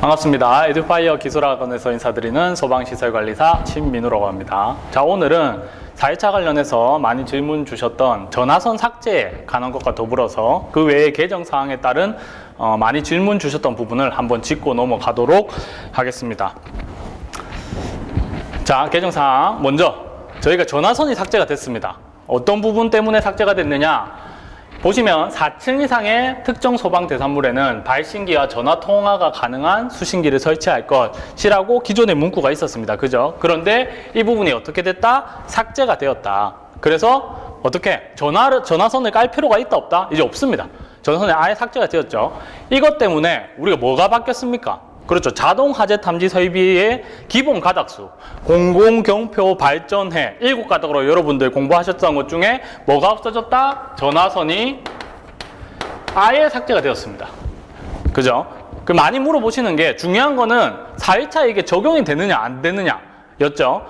반갑습니다. 에듀파이어 기술학원에서 인사드리는 소방시설관리사 신민우라고 합니다. 자, 오늘은 4일차 관련해서 많이 질문 주셨던 전화선 삭제에 관한 것과 더불어서 그 외의 개정 사항에 따른 어, 많이 질문 주셨던 부분을 한번 짚고 넘어가도록 하겠습니다. 자, 개정 사항 먼저 저희가 전화선이 삭제가 됐습니다. 어떤 부분 때문에 삭제가 됐느냐? 보시면 4층 이상의 특정 소방 대산물에는 발신기와 전화 통화가 가능한 수신기를 설치할 것이라고 기존의 문구가 있었습니다. 그죠? 그런데 이 부분이 어떻게 됐다? 삭제가 되었다. 그래서 어떻게 전화를 전화선을 깔 필요가 있다 없다? 이제 없습니다. 전화선이 아예 삭제가 되었죠. 이것 때문에 우리가 뭐가 바뀌었습니까? 그렇죠. 자동 하재 탐지 설비의 기본 가닥수, 공공 경표 발전해 일곱 가닥으로 여러분들 공부하셨던 것 중에 뭐가 없어졌다? 전화선이 아예 삭제가 되었습니다. 그죠? 그 많이 물어보시는 게 중요한 거는 4일차 이게 적용이 되느냐 안 되느냐 였죠.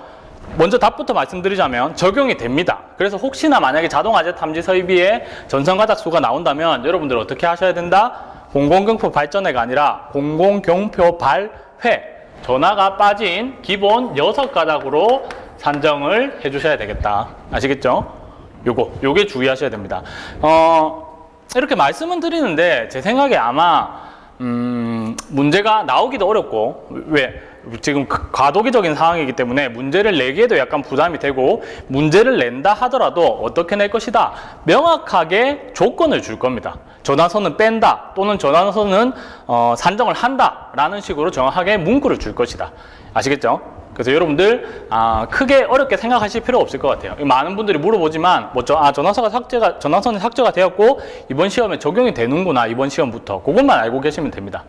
먼저 답부터 말씀드리자면 적용이 됩니다. 그래서 혹시나 만약에 자동 하재 탐지 설비에 전선 가닥 수가 나온다면 여러분들 어떻게 하셔야 된다? 공공경표 발전회가 아니라 공공경표 발회 전화가 빠진 기본 여섯 가닥으로 산정을 해주셔야 되겠다. 아시겠죠? 요거, 요게 주의하셔야 됩니다. 어, 이렇게 말씀은 드리는데 제 생각에 아마 음, 문제가 나오기도 어렵고 왜 지금 그 과도기적인 상황이기 때문에 문제를 내기에도 약간 부담이 되고 문제를 낸다 하더라도 어떻게 낼 것이다 명확하게 조건을 줄 겁니다. 전화선은 뺀다 또는 전화선은 어, 산정을 한다 라는 식으로 정확하게 문구를 줄 것이다. 아시겠죠? 그래서 여러분들 아, 크게 어렵게 생각하실 필요 없을 것 같아요. 많은 분들이 물어보지만 뭐 저, 아, 전화선가 삭제가 전화선이 삭제가 되었고 이번 시험에 적용이 되는구나 이번 시험부터 그것만 알고 계시면 됩니다.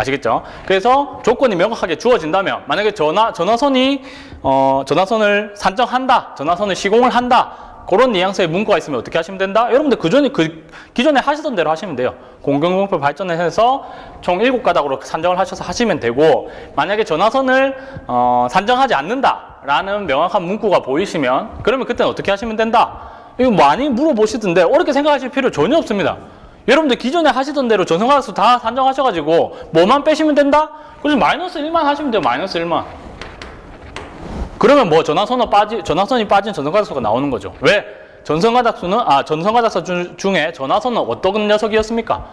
아시겠죠? 그래서 조건이 명확하게 주어진다면 만약에 전화 전화선이 어, 전화선을 산정한다, 전화선을 시공을 한다. 그런 뉘앙스의 문구가 있으면 어떻게 하시면 된다? 여러분들 그전에 그 기존에 하시던 대로 하시면 돼요. 공공공표 발전을 해서 총 7가닥으로 산정을 하셔서 하시면 되고 만약에 전화선을 어, 산정하지 않는다라는 명확한 문구가 보이시면 그러면 그때는 어떻게 하시면 된다? 이거 많이 물어보시던데 어렵게 생각하실 필요 전혀 없습니다. 여러분들 기존에 하시던 대로 전선가수 다 산정하셔가지고 뭐만 빼시면 된다? 그래서 마이너스 1만 하시면 돼요. 마이너스 1만. 그러면 뭐 전화선이 빠지 전화선이 빠진 전선가닥수가 나오는 거죠. 왜? 전선가닥수는 아 전선가닥수 주- 중에 전화선은 어떤 녀석이었습니까?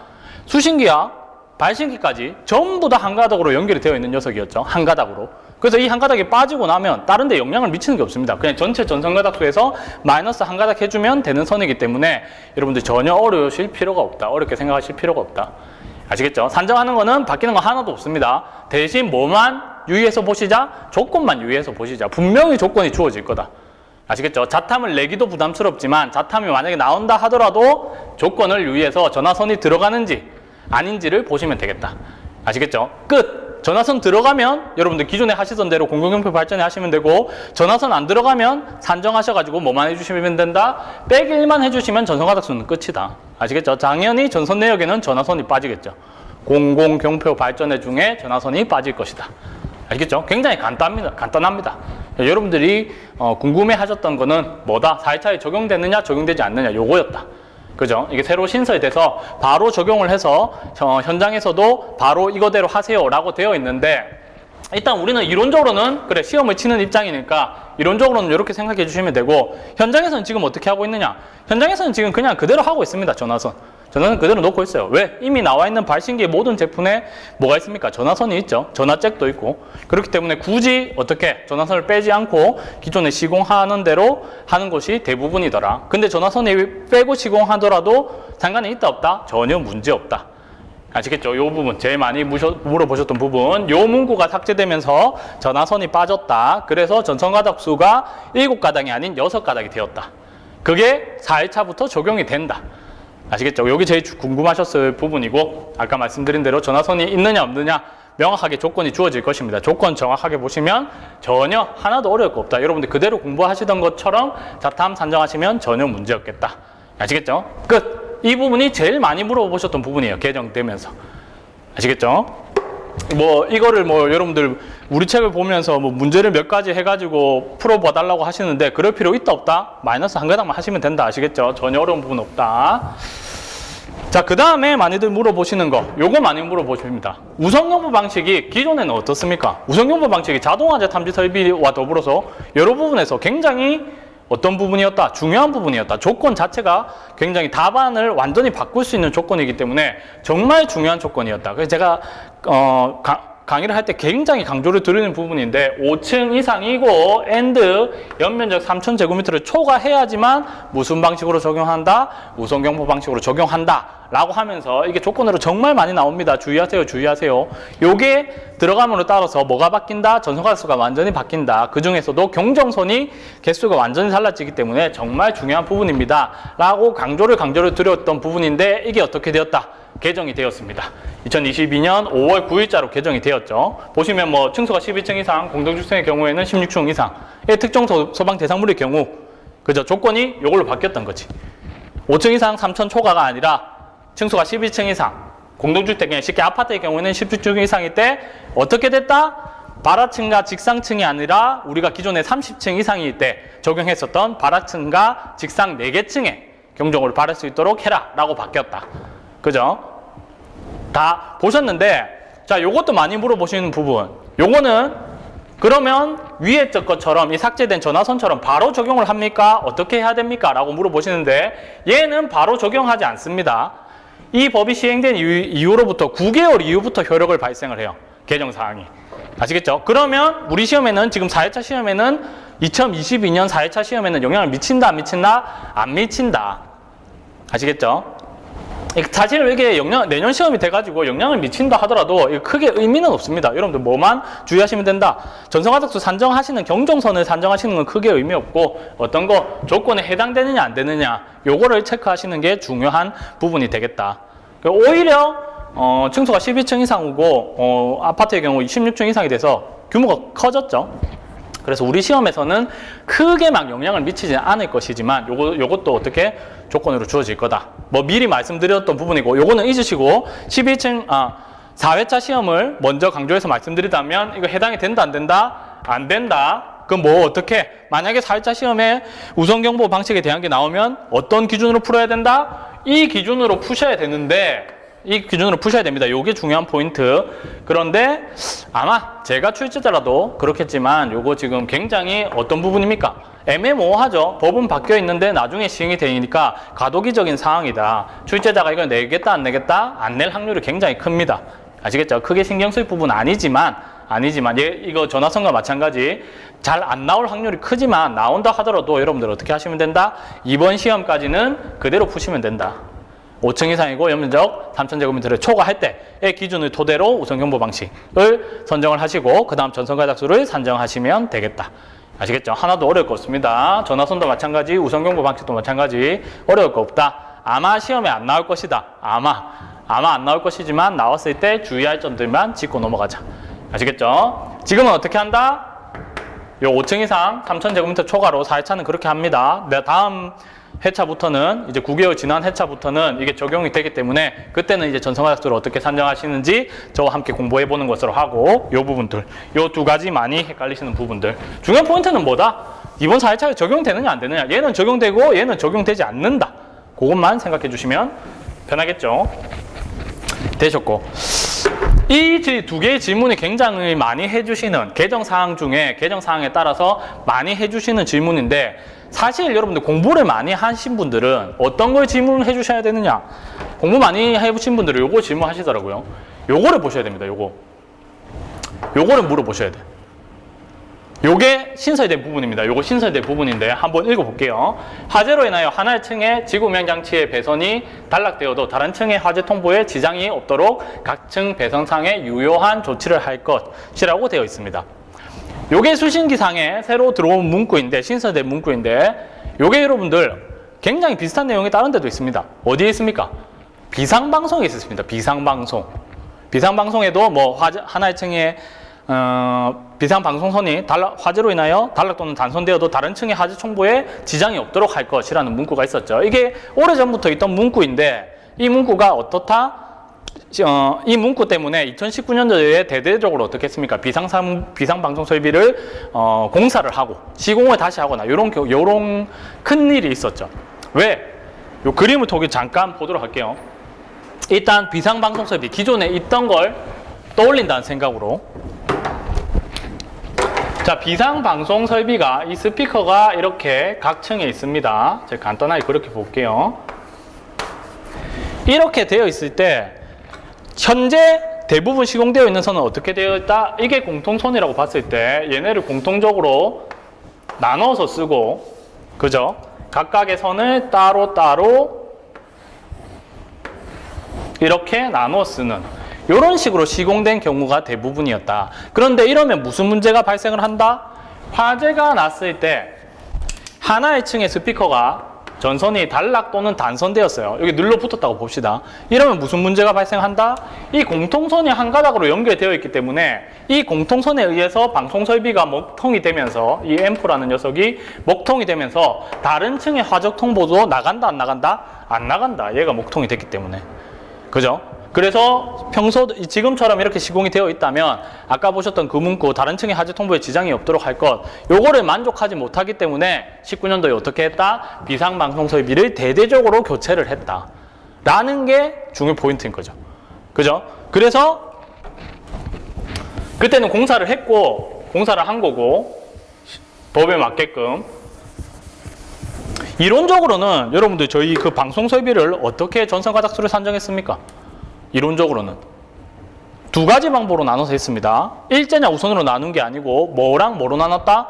수신기와 발신기까지 전부 다 한 가닥으로 연결이 되어 있는 녀석이었죠. 한 가닥으로. 그래서 이 한 가닥이 빠지고 나면 다른 데 영향을 미치는 게 없습니다. 그냥 전체 전선가닥수에서 마이너스 한 가닥 해주면 되는 선이기 때문에 여러분들 전혀 어려우실 필요가 없다. 어렵게 생각하실 필요가 없다. 아시겠죠? 산정하는 거는 바뀌는 거 하나도 없습니다. 대신 뭐만 유의해서 보시자? 조건만 유의해서 보시자. 분명히 조건이 주어질 거다. 아시겠죠? 자탐을 내기도 부담스럽지만 자탐이 만약에 나온다 하더라도 조건을 유의해서 전화선이 들어가는지 아닌지를 보시면 되겠다. 아시겠죠? 끝! 전화선 들어가면 여러분들 기존에 하시던 대로 공공경표 발전에 하시면 되고 전화선 안 들어가면 산정하셔가지고 뭐만 해주시면 된다? 빼기만 해주시면 전선가닥수는 끝이다. 아시겠죠? 당연히 전선 내역에는 전화선이 빠지겠죠. 공공경표 발전회 중에 전화선이 빠질 것이다. 알겠죠? 굉장히 간단합니다. 간단합니다. 여러분들이 어, 궁금해 하셨던 거는 뭐다? 4일차에 적용되느냐, 적용되지 않느냐, 요거였다. 그죠? 이게 새로 신설이 돼서 바로 적용을 해서 어, 현장에서도 바로 이거대로 하세요라고 되어 있는데 일단 우리는 이론적으로는 그래 시험을 치는 입장이니까 이론적으로는 이렇게 생각해 주시면 되고 현장에서는 지금 어떻게 하고 있느냐? 현장에서는 지금 그냥 그대로 하고 있습니다. 전화선. 전화선 그대로 놓고 있어요. 왜? 이미 나와 있는 발신기의 모든 제품에 뭐가 있습니까? 전화선이 있죠. 전화잭도 있고. 그렇기 때문에 굳이 어떻게 전화선을 빼지 않고 기존에 시공하는 대로 하는 것이 대부분이더라. 근데 전화선이 빼고 시공하더라도 상관이 있다 없다? 전혀 문제 없다. 아시겠죠? 요 부분 제일 많이 물어보셨던 부분 요 문구가 삭제되면서 전화선이 빠졌다 그래서 전선가닥수가 7가닥이 아닌 6가닥이 되었다 그게 4일차부터 적용이 된다 아시겠죠? 여기 제일 주- 궁금하셨을 부분이고 아까 말씀드린 대로 전화선이 있느냐 없느냐 명확하게 조건이 주어질 것입니다 조건 정확하게 보시면 전혀 하나도 어려울 거 없다 여러분들 그대로 공부하시던 것처럼 자탐 산정하시면 전혀 문제 없겠다 아시겠죠? 끝! 이 부분이 제일 많이 물어보셨던 부분이에요. 개정되면서. 아시겠죠? 뭐 이거를 뭐 여러분들 우리 책을 보면서 뭐 문제를 몇 가지 해가지고 풀어봐 달라고 하시는데 그럴 필요 있다 없다? 마이너스 한 가닥만 하시면 된다. 아시겠죠? 전혀 어려운 부분 없다. 자, 그 다음에 많이들 물어보시는 거, 요거 많이 물어보십니다. 우선경보 방식이 기존에는 어떻습니까? 우선경보 방식이 자동화재 탐지 설비와 더불어서 여러 부분에서 굉장히 어떤 부분이었다? 중요한 부분이었다. 조건 자체가 굉장히 답안을 완전히 바꿀 수 있는 조건이기 때문에 정말 중요한 조건이었다. 그래서 제가, 어, 가- 강의를 할 때 굉장히 강조를 드리는 부분인데 5층 이상이고 엔드 연면적 3,000제곱미터를 초과해야지만 무슨 방식으로 적용한다? 우선경보 방식으로 적용한다. 라고 하면서 이게 조건으로 정말 많이 나옵니다. 주의하세요. 주의하세요. 요게 들어감으로 따라서 뭐가 바뀐다? 전선가수가 완전히 바뀐다. 그 중에서도 경정선이 개수가 완전히 달라지기 때문에 정말 중요한 부분입니다. 라고 강조를 강조를 드렸던 부분인데 이게 어떻게 되었다? 개정이 되었습니다. 2022년 5월 9일자로 개정이 되었죠. 보시면 뭐 층수가 12층 이상, 공동주택의 경우에는 16층 이상의 특정 소- 소방 대상물의 경우 그죠? 조건이 이걸로 바뀌었던 거지. 5층 이상 3천 초과가 아니라 층수가 12층 이상, 공동주택, 쉽게 아파트의 경우에는 10층 이상일 때 어떻게 됐다? 발하층과 직상층이 아니라 우리가 기존에 30층 이상일 때 적용했었던 발하층과 직상 4개 층에 경종을 받을 수 있도록 해라 라고 바뀌었다. 그죠? 다 보셨는데 자 요것도 많이 물어보시는 부분 요거는 그러면 위에 적 것처럼 이 삭제된 전화선처럼 바로 적용을 합니까? 어떻게 해야 됩니까? 라고 물어보시는데 얘는 바로 적용하지 않습니다. 이 법이 시행된 이후, 이후로부터 9개월 이후부터 효력을 발생을 해요. 개정사항이. 아시겠죠? 그러면 우리 시험에는 지금 4회차 시험에는 2022년 4회차 시험에는 영향을 미친다 안 미친다? 안 미친다. 아시겠죠? 사실 이게 영향, 내년 시험이 돼가지고 영향을 미친다 하더라도 크게 의미는 없습니다. 여러분들 뭐만 주의하시면 된다. 전성화덕수 산정하시는 경정선을 산정하시는 건 크게 의미 없고 어떤 거 조건에 해당되느냐 안 되느냐 요거를 체크하시는 게 중요한 부분이 되겠다. 오히려 어, 층수가 12층 이상이고 어, 아파트의 경우 16층 이상이 돼서 규모가 커졌죠. 그래서 우리 시험에서는 크게 막 영향을 미치지는 않을 것이지만 요거, 요것도 어떻게 조건으로 주어질 거다. 뭐 미리 말씀드렸던 부분이고 요거는 잊으시고 12층, 아, 4회차 시험을 먼저 강조해서 말씀드리자면 이거 해당이 된다 안 된다? 안 된다. 그럼 뭐 어떻게? 만약에 4회차 시험에 우선 경보 방식에 대한 게 나오면 어떤 기준으로 풀어야 된다? 이 기준으로 푸셔야 되는데 이 기준으로 푸셔야 됩니다. 이게 중요한 포인트. 그런데 아마 제가 출제자라도 그렇겠지만 요거 지금 굉장히 어떤 부분입니까? 애매모호하죠. 법은 바뀌어 있는데 나중에 시행이 되니까 가도기적인 상황이다. 출제자가 이걸 내겠다 안 내겠다 안 낼 확률이 굉장히 큽니다. 아시겠죠? 크게 신경 쓸 부분 아니지만 아니지만 얘 이거 전화선과 마찬가지 잘 안 나올 확률이 크지만 나온다 하더라도 여러분들 어떻게 하시면 된다? 이번 시험까지는 그대로 푸시면 된다. 5층 이상이고 연면적 3,000제곱미터를 초과할 때의 기준을 토대로 우선 경보 방식을 선정을 하시고 그 다음 전선가닥수를 산정하시면 되겠다. 아시겠죠? 하나도 어려울 거 없습니다. 전화선도 마찬가지, 우선 경보 방식도 마찬가지 어려울 거 없다. 아마 시험에 안 나올 것이다. 아마 아마 안 나올 것이지만 나왔을 때 주의할 점들만 짚고 넘어가자. 아시겠죠? 지금은 어떻게 한다? 요 5층 이상 3,000제곱미터 초과로 4회차는 그렇게 합니다. 네, 다음 회차부터는 이제 9개월 지난 회차부터는 이게 적용이 되기 때문에 그때는 이제 전성화학수를 어떻게 산정하시는지 저와 함께 공부해 보는 것으로 하고 요 부분들 요 두 가지 많이 헷갈리시는 부분들. 중요한 포인트는 뭐다? 이번 4회차에 적용되느냐 안 되느냐. 얘는 적용되고 얘는 적용되지 않는다. 그것만 생각해 주시면 편하겠죠? 되셨고. 이두 개의 질문이 굉장히 많이 해주시는 개정 사항 중에 개정 사항에 따라서 많이 해주시는 질문인데 사실 여러분들 공부를 많이 하신 분들은 어떤 걸 질문을 해주셔야 되느냐 공부 많이 해보신 분들은 요거 질문하시더라고요 요거를 보셔야 됩니다 요거 요거를 물어보셔야 돼 요게 신설된 부분입니다. 요거 신설된 부분인데 한번 읽어볼게요. 화재로 인하여 하나의 층의 지구명 장치의 배선이 단락되어도 다른 층의 화재 통보에 지장이 없도록 각 층 배선상에 유효한 조치를 할 것이라고 되어 있습니다. 요게 수신기상에 새로 들어온 문구인데 신설된 문구인데 요게 여러분들 굉장히 비슷한 내용이 다른 데도 있습니다. 어디에 있습니까? 비상방송에 있습니다. 비상방송. 비상방송에도 뭐 화재, 하나의 층에 어, 비상방송선이 단락, 화재로 인하여 단락 또는 단선되어도 다른 층의 화재 총보에 지장이 없도록 할 것이라는 문구가 있었죠. 이게 오래전부터 있던 문구인데 이 문구가 어떻다? 어, 이 문구 때문에 2019년도에 대대적으로 어떻게 했습니까? 비상상, 비상방송 설비를 어, 공사를 하고 시공을 다시 하거나 이런 요런 큰 일이 있었죠. 왜? 요 그림을 통해 잠깐 보도록 할게요. 일단 비상방송 설비 기존에 있던 걸 떠올린다는 생각으로 자 비상방송 설비가 이 스피커가 이렇게 각 층에 있습니다 제가 간단하게 그렇게 볼게요 이렇게 되어 있을 때 현재 대부분 시공되어 있는 선은 어떻게 되어 있다? 이게 공통선이라고 봤을 때 얘네를 공통적으로 나눠서 쓰고 그죠? 각각의 선을 따로따로 이렇게 나눠 쓰는 이런 식으로 시공된 경우가 대부분이었다. 그런데 이러면 무슨 문제가 발생을 한다? 화재가 났을 때 하나의 층의 스피커가 전선이 단락 또는 단선되었어요. 여기 눌러 붙었다고 봅시다. 이러면 무슨 문제가 발생한다? 이 공통선이 한 가닥으로 연결되어 있기 때문에 이 공통선에 의해서 방송 설비가 먹통이 되면서 이 앰프라는 녀석이 먹통이 되면서 다른 층의 화적 통보도 나간다 안 나간다? 안 나간다. 얘가 먹통이 됐기 때문에. 그죠? 그래서 평소 지금처럼 이렇게 시공이 되어 있다면 아까 보셨던 그 문구 다른 층의 하지 통보에 지장이 없도록 할 것 요거를 만족하지 못하기 때문에 19년도에 어떻게 했다? 비상방송 설비를 대대적으로 교체를 했다. 라는 게 중요 포인트인 거죠. 그죠? 그래서 그때는 공사를 했고 공사를 한 거고 법에 맞게끔 이론적으로는 여러분들 저희 그 방송 설비를 어떻게 전선 가닥수를 산정했습니까? 이론적으로는 두 가지 방법으로 나눠서 했습니다. 일제냐 우선으로 나눈 게 아니고 뭐랑 뭐로 나눴다?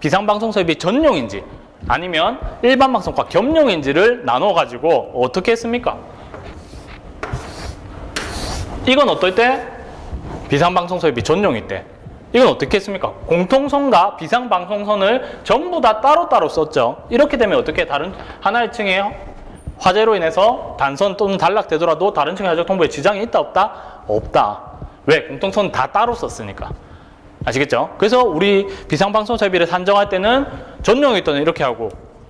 비상방송 설비 전용인지 아니면 일반 방송과 겸용인지를 나눠 가지고 어떻게 했습니까? 이건 어떨 때? 비상방송 설비 전용일 때. 이건 어떻게 했습니까? 공통선과 비상방송선을 전부 다 따로따로 썼죠. 이렇게 되면 어떻게 다른 하나의 층에 화재로 인해서 단선 또는 단락되더라도 다른 층의 화재 통보에 지장이 있다 없다? 없다. 왜? 공통선 다 따로 썼으니까. 아시겠죠? 그래서 우리 비상방송 설비를 산정할 때는 전용일 때는 이렇게 하고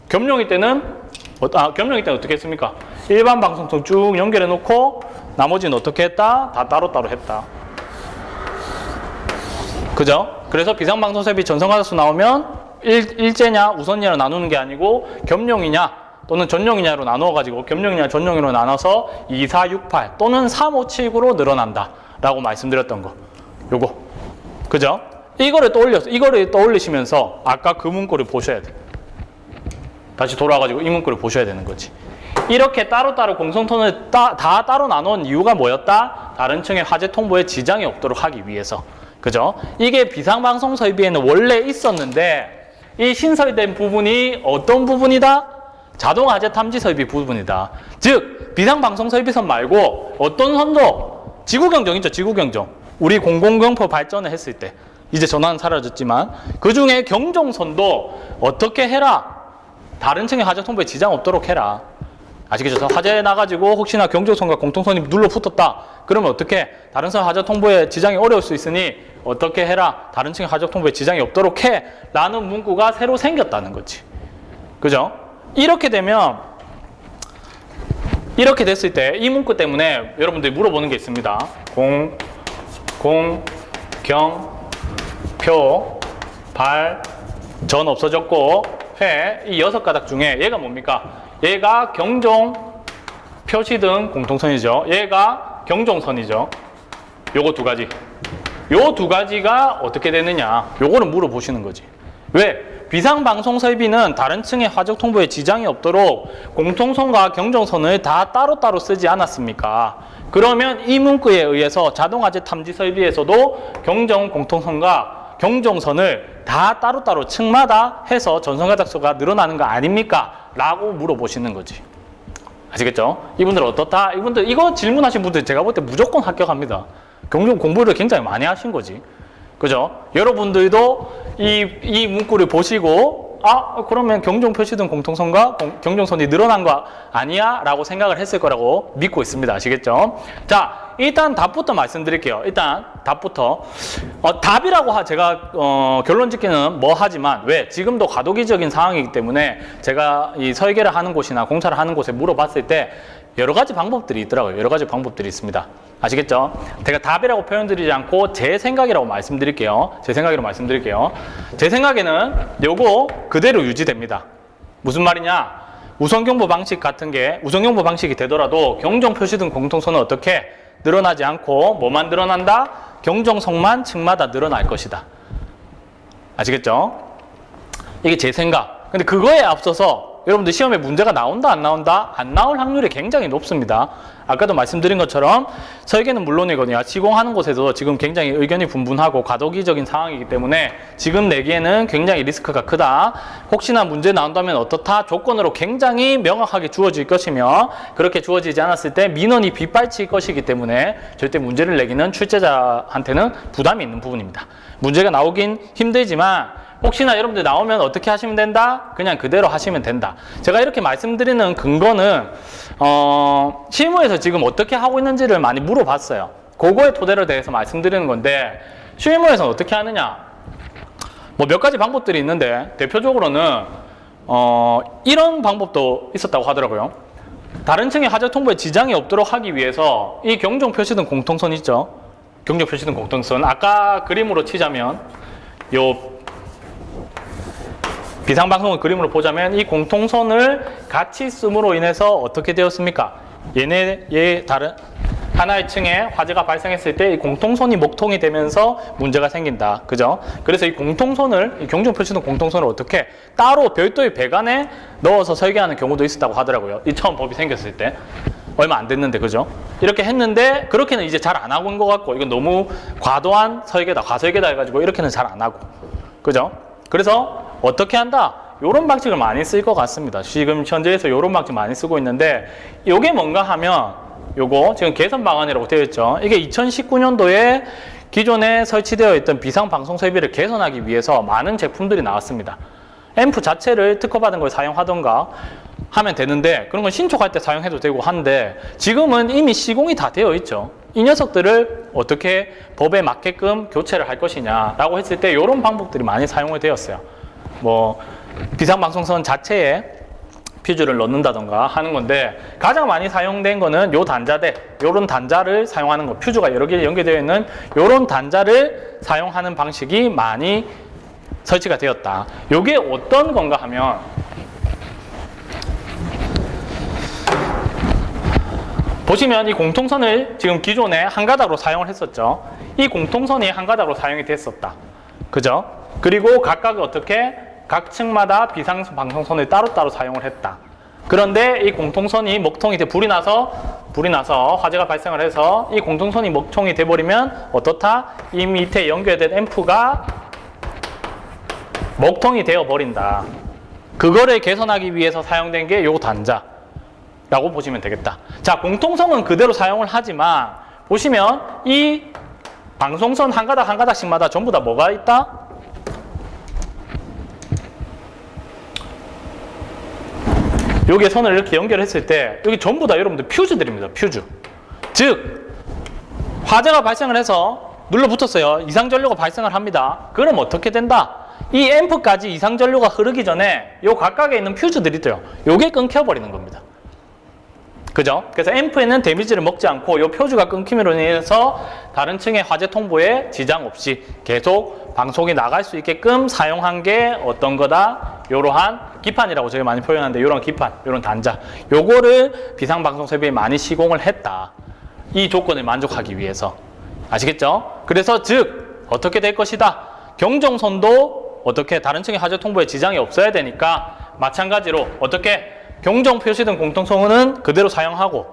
겸용일 때는 어, 아, 겸용일 때는 어떻게 했습니까? 일반 방송선 쭉 연결해 놓고 나머지는 어떻게 했다? 다 따로따로 했다. 그죠? 그래서 비상방송 설비 전선가닥수 나오면 일, 일제냐 우선이냐로 나누는 게 아니고 겸용이냐 또는 전용이냐로 나누어가지고 겸용이냐 전용으로 나눠서 2, 4, 6, 8 또는 3, 5, 7, 9로 늘어난다 라고 말씀드렸던 거 요거 그죠? 이거를 떠올려서 이거를 떠올리시면서 아까 그 문구를 보셔야 돼 다시 돌아가지고 이 문구를 보셔야 되는 거지 이렇게 따로따로 공성톤을 따, 다 따로 나눈 이유가 뭐였다? 다른 층의 화재 통보에 지장이 없도록 하기 위해서 그죠? 이게 비상방송 설비에는 원래 있었는데 이 신설된 부분이 어떤 부분이다? 자동 화재 탐지 설비 부분이다. 즉 비상 방송 설비선 말고 어떤 선도 지구 경정 있죠? 지구 경정. 우리 공공경포 발전을 했을 때 이제 전화는 사라졌지만 그 중에 경종선도 어떻게 해라? 다른 층의 화재 통보에 지장 없도록 해라. 아시겠죠? 화재 나가지고 혹시나 경조선과 공통선이 눌러 붙었다. 그러면 어떻게 다른 선 화재 통보에 지장이 어려울 수 있으니 어떻게 해라. 다른 층의 화재 통보에 지장이 없도록 해. 라는 문구가 새로 생겼다는 거지. 그죠? 이렇게 되면 이렇게 됐을 때 이 문구 때문에 여러분들이 물어보는 게 있습니다. 공, 공, 경, 표, 발, 전 없어졌고 회, 이 여섯 가닥 중에 얘가 뭡니까? 얘가 경종, 표시 등 공통선이죠. 얘가 경종선이죠. 요거 두 가지. 요 두 가지가 어떻게 되느냐. 요거를 물어보시는 거지. 왜? 비상방송 설비는 다른 층의 화적 통보에 지장이 없도록 공통선과 경종선을 다 따로따로 쓰지 않았습니까? 그러면 이 문구에 의해서 자동화재 탐지 설비에서도 경정 공통선과 경종선을 다 따로따로 층마다 해서 전선가닥수가 늘어나는 거 아닙니까? 라고 물어보시는 거지. 아시겠죠? 이분들 어떻다? 이분들 이거 질문하신 분들 제가 볼 때 무조건 합격합니다. 경종 공부를 굉장히 많이 하신 거지. 그죠? 여러분들도 이, 이 문구를 보시고 아 그러면 경종 표시등 공통선과 공- 경종선이 늘어난 거 아니야? 라고 생각을 했을 거라고 믿고 있습니다. 아시겠죠? 자 일단 답부터 말씀드릴게요. 일단 답부터 어, 답이라고 하, 제가 어, 결론 짓기는 뭐 하지만 왜 지금도 과도기적인 상황이기 때문에 제가 이 설계를 하는 곳이나 공사를 하는 곳에 물어봤을 때 여러 가지 방법들이 있더라고요. 여러 가지 방법들이 있습니다. 아시겠죠? 제가 답이라고 표현드리지 않고 제 생각이라고 말씀드릴게요. 제 생각으로 말씀드릴게요. 제 생각에는 요거 그대로 유지됩니다. 무슨 말이냐? 우선경보 방식 같은 게 우선경보 방식이 되더라도 경정 표시 등 공통선은 어떻게 늘어나지 않고 뭐만 늘어난다? 경정성만 층마다 늘어날 것이다. 아시겠죠? 이게 제 생각. 근데 그거에 앞서서 여러분들 시험에 문제가 나온다 안 나온다? 안 나올 확률이 굉장히 높습니다. 아까도 말씀드린 것처럼 설계는 물론이거든요. 시공하는 곳에서 지금 굉장히 의견이 분분하고 과도기적인 상황이기 때문에 지금 내기에는 굉장히 리스크가 크다. 혹시나 문제 나온다면 어떻다? 조건으로 굉장히 명확하게 주어질 것이며 그렇게 주어지지 않았을 때 민원이 빗발칠 것이기 때문에 절대 문제를 내기는 출제자한테는 부담이 있는 부분입니다. 문제가 나오긴 힘들지만 혹시나 여러분들 나오면 어떻게 하시면 된다? 그냥 그대로 하시면 된다. 제가 이렇게 말씀드리는 근거는 어, 실무에서 지금 어떻게 하고 있는지를 많이 물어봤어요. 그거의 토대로 대해서 말씀드리는 건데 실무에서는 어떻게 하느냐? 뭐 몇 가지 방법들이 있는데 대표적으로는 어, 이런 방법도 있었다고 하더라고요. 다른 층의 하자 통보에 지장이 없도록 하기 위해서 이 경종 표시등 공통선 있죠? 경종 표시등 공통선 아까 그림으로 치자면 요 비상방송을 그림으로 보자면 이 공통선을 같이 씀으로 인해서 어떻게 되었습니까? 얘네 얘 다른 하나의 층에 화재가 발생했을 때 이 공통선이 목통이 되면서 문제가 생긴다. 그죠? 그래서 이 공통선을 이 경종 표시는 공통선을 어떻게 따로 별도의 배관에 넣어서 설계하는 경우도 있었다고 하더라고요. 이 처음 법이 생겼을 때. 얼마 안 됐는데 그죠? 이렇게 했는데 그렇게는 이제 잘 안 하고 있는 것 같고 이건 너무 과도한 설계다 과설계다 해가지고 이렇게는 잘 안 하고 그죠? 그래서 어떻게 한다? 이런 방식을 많이 쓸 것 같습니다. 지금 현재에서 이런 방식 많이 쓰고 있는데 이게 뭔가 하면 요거 지금 개선 방안이라고 되어 있죠. 이게 2019년도에 기존에 설치되어 있던 비상 방송 설비를 개선하기 위해서 많은 제품들이 나왔습니다. 앰프 자체를 특허받은 걸 사용하던가 하면 되는데 그런 건 신촉할 때 사용해도 되고 한데 지금은 이미 시공이 다 되어 있죠. 이 녀석들을 어떻게 법에 맞게끔 교체를 할 것이냐라고 했을 때 이런 방법들이 많이 사용이 되었어요. 뭐 비상방송선 자체에 퓨즈를 넣는다던가 하는 건데 가장 많이 사용된 거는 요 단자대 요런 단자를 사용하는 거 퓨즈가 여러 개 연결되어 있는 요런 단자를 사용하는 방식이 많이 설치가 되었다. 요게 어떤 건가 하면 보시면 이 공통선을 지금 기존에 한 가닥으로 사용을 했었죠. 이 공통선이 한 가닥으로 사용이 됐었다. 그죠? 그리고 각각 어떻게 각 층마다 비상방송선을 따로따로 사용을 했다. 그런데 이 공통선이 먹통이 돼 불이 나서 불이 나서 화재가 발생을 해서 이 공통선이 먹통이 돼 버리면 어떻다? 이 밑에 연결된 앰프가 먹통이 되어 버린다. 그거를 개선하기 위해서 사용된 게 요 단자라고 보시면 되겠다. 자, 공통선은 그대로 사용을 하지만 보시면 이 방송선 한 가닥 한 가닥씩마다 전부 다 뭐가 있다? 여기에 선을 이렇게 연결했을 때 여기 전부 다 여러분들 퓨즈들입니다. 퓨즈. 즉 화재가 발생을 해서 눌러 붙었어요. 이상 전류가 발생을 합니다. 그럼 어떻게 된다? 이 앰프까지 이상 전류가 흐르기 전에 요 각각에 있는 퓨즈들이 있대요. 요게 끊겨 버리는 겁니다. 그죠? 그래서 앰프에는 데미지를 먹지 않고 요 표주가 끊김으로 인해서 다른 층의 화재 통보에 지장 없이 계속 방송이 나갈 수 있게끔 사용한 게 어떤 거다? 요러한 기판이라고 저희가 많이 표현하는데 요런 기판, 요런 단자 요거를 비상방송 설비에 많이 시공을 했다. 이 조건을 만족하기 위해서 아시겠죠? 그래서 즉 어떻게 될 것이다? 경정선도 어떻게 다른 층의 화재 통보에 지장이 없어야 되니까 마찬가지로 어떻게 경정 표시등 공통성은 그대로 사용하고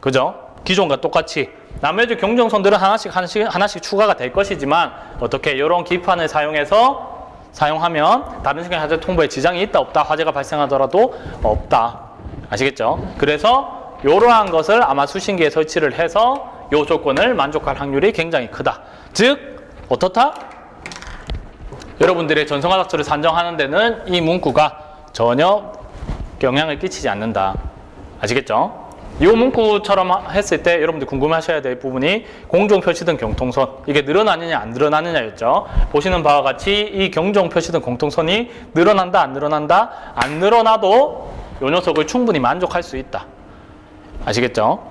그죠? 기존과 똑같이 나머지 경정선들은 하나씩 하나씩 하나씩 추가가 될 것이지만 어떻게 이런 기판을 사용해서 사용하면 다른 시간 화재 통보에 지장이 있다 없다 화재가 발생하더라도 없다 아시겠죠? 그래서 이러한 것을 아마 수신기에 설치를 해서 이 조건을 만족할 확률이 굉장히 크다. 즉 어떻다? 여러분들의 전성화닥터를 산정하는 데는 이 문구가 전혀 영향을 끼치지 않는다. 아시겠죠? 이 문구처럼 했을 때 여러분들 궁금하셔야 될 부분이 공정 표시등 경통선 이게 늘어나느냐 안 늘어나느냐였죠. 보시는 바와 같이 이 경정 표시등 공통선이 늘어난다 안 늘어난다 안 늘어나도 이 녀석을 충분히 만족할 수 있다. 아시겠죠?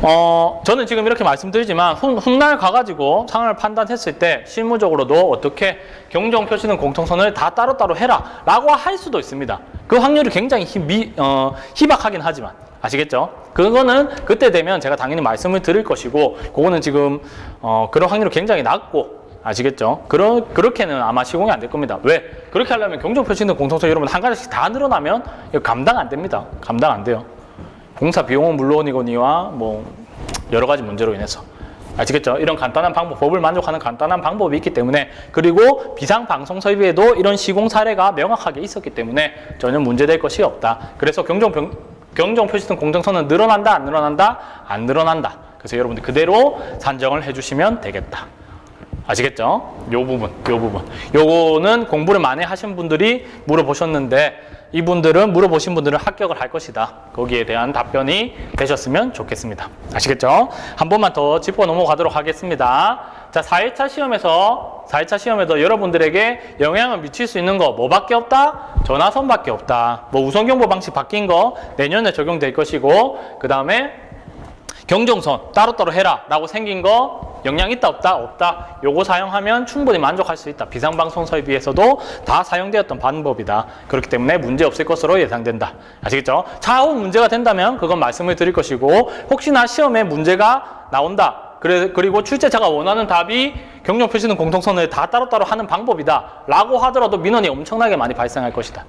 어, 저는 지금 이렇게 말씀드리지만 훗, 훗날 가가지고 상황을 판단했을 때 실무적으로도 어떻게 경정 표시는 공통선을 다 따로따로 해라 라고 할 수도 있습니다. 그 확률이 굉장히 희, 미, 어, 희박하긴 하지만 아시겠죠? 그거는 그때 되면 제가 당연히 말씀을 드릴 것이고 그거는 지금 어, 그런 확률이 굉장히 낮고 아시겠죠? 그러, 그렇게는 아마 시공이 안 될 겁니다. 왜? 그렇게 하려면 경정 표시는 공통선 여러분 한 가지씩 다 늘어나면 이거 감당 안 됩니다. 감당 안 돼요. 공사 비용은 물론이거니와 뭐 여러 가지 문제로 인해서 아시겠죠? 이런 간단한 방법, 법을 만족하는 간단한 방법이 있기 때문에 그리고 비상 방송 설비에도 이런 시공 사례가 명확하게 있었기 때문에 전혀 문제될 것이 없다. 그래서 경정 병, 경정 표시등 공정선은 늘어난다, 안 늘어난다, 안 늘어난다. 그래서 여러분들 그대로 산정을 해주시면 되겠다. 아시겠죠? 요 부분, 요 부분. 요거는 공부를 많이 하신 분들이 물어보셨는데 이분들은 물어보신 분들은 합격을 할 것이다. 거기에 대한 답변이 되셨으면 좋겠습니다. 아시겠죠? 한 번만 더 짚어 넘어가도록 하겠습니다. 자, 4일차 시험에서 4일차 시험에도 여러분들에게 영향을 미칠 수 있는 거 뭐밖에 없다? 전화선밖에 없다. 뭐 우선경보 방식 바뀐 거 내년에 적용될 것이고 그 다음에 경정선 따로따로 해라 라고 생긴 거 영향 있다 없다 없다. 요거 사용하면 충분히 만족할 수 있다. 비상방송 설비에서도 다 사용되었던 방법이다. 그렇기 때문에 문제 없을 것으로 예상된다. 아시겠죠? 차후 문제가 된다면 그건 말씀을 드릴 것이고 혹시나 시험에 문제가 나온다 그래, 그리고 출제자가 원하는 답이 경력 표시는 공통선을 다 따로따로 하는 방법이다 라고 하더라도 민원이 엄청나게 많이 발생할 것이다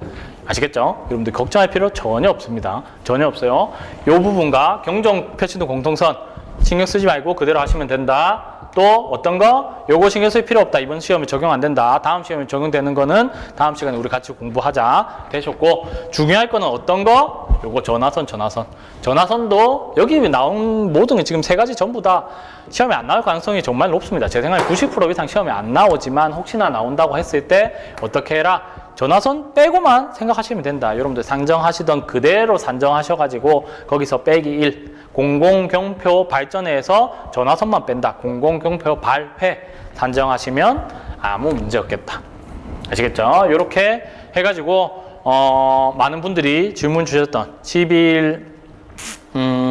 아시겠죠? 여러분들 걱정할 필요 전혀 없습니다 전혀 없어요 이 부분과 경정 표시는 공통선 신경 쓰지 말고 그대로 하시면 된다 또 어떤 거? 요거 신경 쓸 필요 없다. 이번 시험에 적용 안 된다. 다음 시험에 적용되는 거는 다음 시간에 우리 같이 공부하자. 되셨고 중요할 거는 어떤 거? 요거 전화선 전화선. 전화선도 여기 나온 모든 게 지금 세 가지 전부 다 시험에 안 나올 가능성이 정말 높습니다. 제 생각에 90% 이상 시험에 안 나오지만 혹시나 나온다고 했을 때 어떻게 해라? 전화선 빼고만 생각하시면 된다. 여러분들 상정하시던 그대로 산정하셔가지고 거기서 빼기 1. 공공경표 발전에서 전화선만 뺀다. 공공경표 발회 산정하시면 아무 문제 없겠다. 아시겠죠? 이렇게 해가지고 어, 많은 분들이 질문 주셨던 12일 음,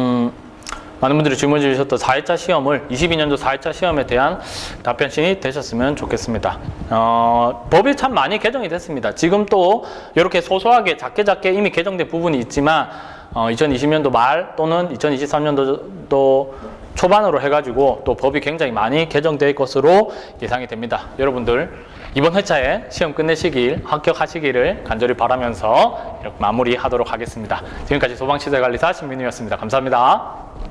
많은 분들이 질문 주셨던 4일차 시험을 22년도 4일차 시험에 대한 답변신이 되셨으면 좋겠습니다. 어, 법이 참 많이 개정이 됐습니다. 지금 또 이렇게 소소하게 작게 작게 이미 개정된 부분이 있지만 어, 2020년도 말 또는 2023년도 초반으로 해가지고 또 법이 굉장히 많이 개정될 것으로 예상이 됩니다. 여러분들 이번 회차에 시험 끝내시길 합격하시기를 간절히 바라면서 이렇게 마무리하도록 하겠습니다. 지금까지 소방시설관리사 신민우였습니다. 감사합니다.